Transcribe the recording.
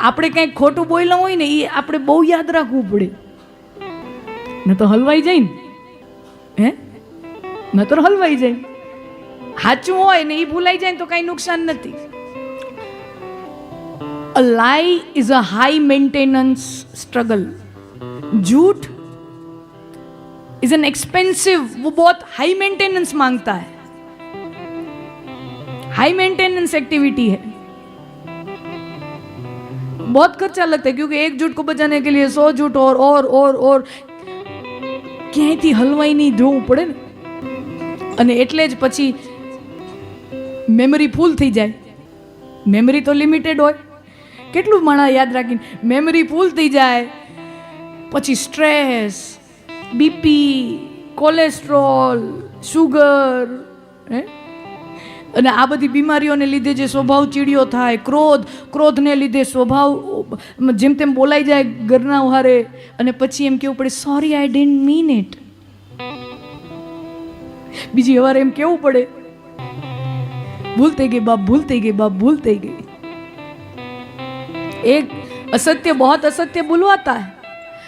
આપણે કંઈક ખોટું બોલ્યા હોય ને એ આપણે બહુ યાદ રાખવું પડે ન તો હલવાઈ જાય ને હે ન તો હલવાઈ જાય સાચું હોય ને એ ભૂલાઈ જાય ને તો કાંઈ નુકસાન નથી a lie is a high maintenance struggle झूठ इज एन एक्सपेंसिव वो बहुत हाई मेंटेनेंस मांगता है हाई मेंटेनेंस एक्टिविटी है बहुत खर्चा लगता है क्योंकि एक झूठ को बचाने के लिए सौ झूठ और और और और ક્યાંયથી હલવાઈ નહીં જોવું પડે ને અને એટલે જ પછી મેમરી ફૂલ થઈ જાય મેમરી તો લિમિટેડ હોય કેટલું માણસ યાદ રાખીને મેમરી ફૂલ થઈ જાય પછી સ્ટ્રેસ બીપી કોલેસ્ટ્રોલ શુગર હે અને આ બધી બીમારીઓને લીધે જે સ્વભાવ ચીડિયો થાય, ક્રોધ, ક્રોધને લીધે સ્વભાવ, જેમ તેમ બોલાઈ જાય ઘરના ઉહારે અને પછી એમ કેવું પડે sorry I didn't mean it બીજી હવારે એમ કેવું પડે, ભૂલ થઈ ગઈ બાપ, ભૂલ થઈ ગઈ બાપ, ભૂલ થઈ ગઈ. એક અસત્ય, બહોત અસત્ય બોલવાતા હૈ.